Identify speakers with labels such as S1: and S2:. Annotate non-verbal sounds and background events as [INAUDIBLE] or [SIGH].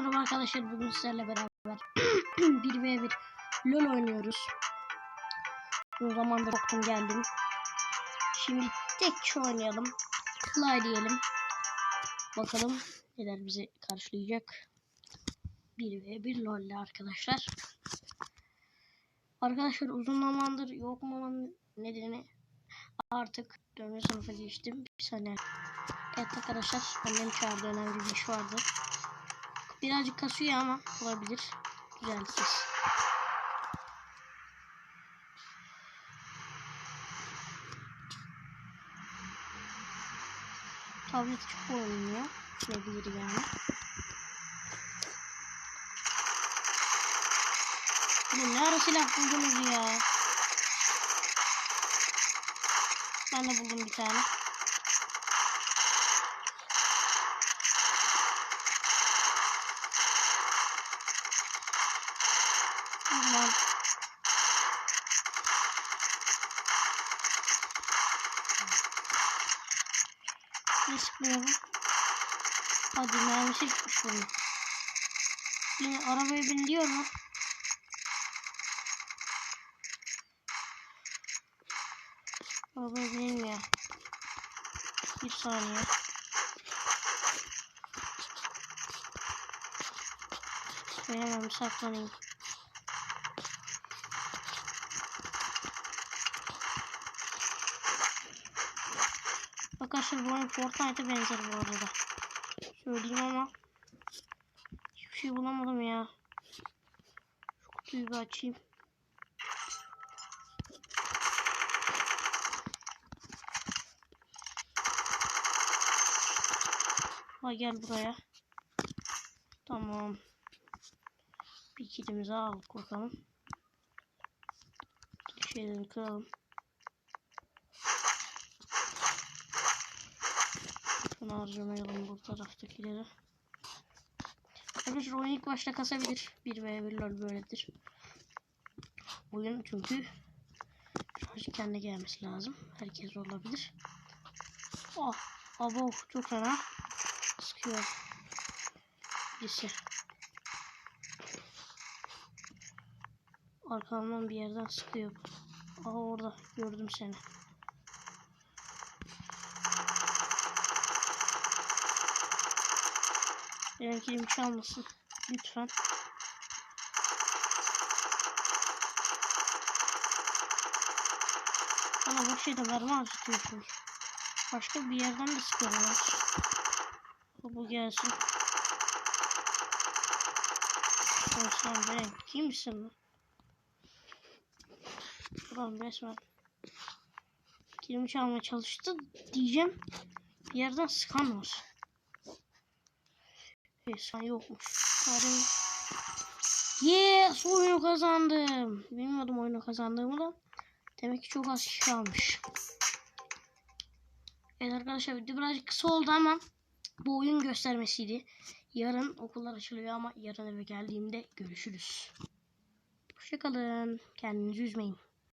S1: merhaba arkadaşlar. Bugün sizlerle beraber [CLEARS THROAT] 1v1 LoL oynuyoruz. O zamandır yoktum geldim. Şimdi tek kişi oynayalım. Fly diyelim. Bakalım neler bizi karşılayacak. 1v1 LoL'le arkadaşlar. Arkadaşlar uzun zamandır yok olmamın nedeni artık 4. sınıfa geçtim. Bir saniye. Evet arkadaşlar annem çağırdı önemli bir iş vardı. Birazcık kasıyor ama olabilir. Düzeltiriz. Tablet çok oynuyor. Ne bilir yani. Bu ne ara silah buldunuz ya? Ben de buldum bir tane. Tamam. Bu? Hadi mermisi gitmiş bunun. Yine arabaya biniyor mu? Arabaya binilmiyor. Bir saniye. Ben hemen bir saklanayım. Arkadaşlar bu oyun Fortnite'a benzer bu arada. Söyleyeyim ama hiçbir şey bulamadım ya. Şu kutuyu bir açayım. Ha gel buraya. Tamam. Bir kilimizi aldık bakalım. Şeyleri kıralım. Harcamayalım bu taraftakileri. Arkadaşlar oyun ilk başta kasabilir. 1 veya 1 lol böyledir. Oyun çünkü birazcık kendine gelmesi lazım. Herkes olabilir. Oh, abo çok fena. Sıkıyor. Birisi. Arkamdan bir yerden sıkıyor. Aha orada gördüm seni. Benimki bir çalmasın. Lütfen. Bana boş yere mermi harcatıyorsunuz. Başka bir yerden de sıkıyorlar. Bu gelsin. Sen ben kimsin lan? Ulan resmen. Kilimi çalmaya çalıştı diyeceğim. Bir yerden sıkan var. Efsane yokmuş. Bari... Yes oyunu kazandım. Bilmiyordum oyunu kazandığımı da. Demek ki çok az kişi kalmış. Evet arkadaşlar video birazcık kısa oldu ama bu oyun göstermesiydi. Yarın okullar açılıyor ama yarın eve geldiğimde görüşürüz. Hoşçakalın. Kendinizi üzmeyin.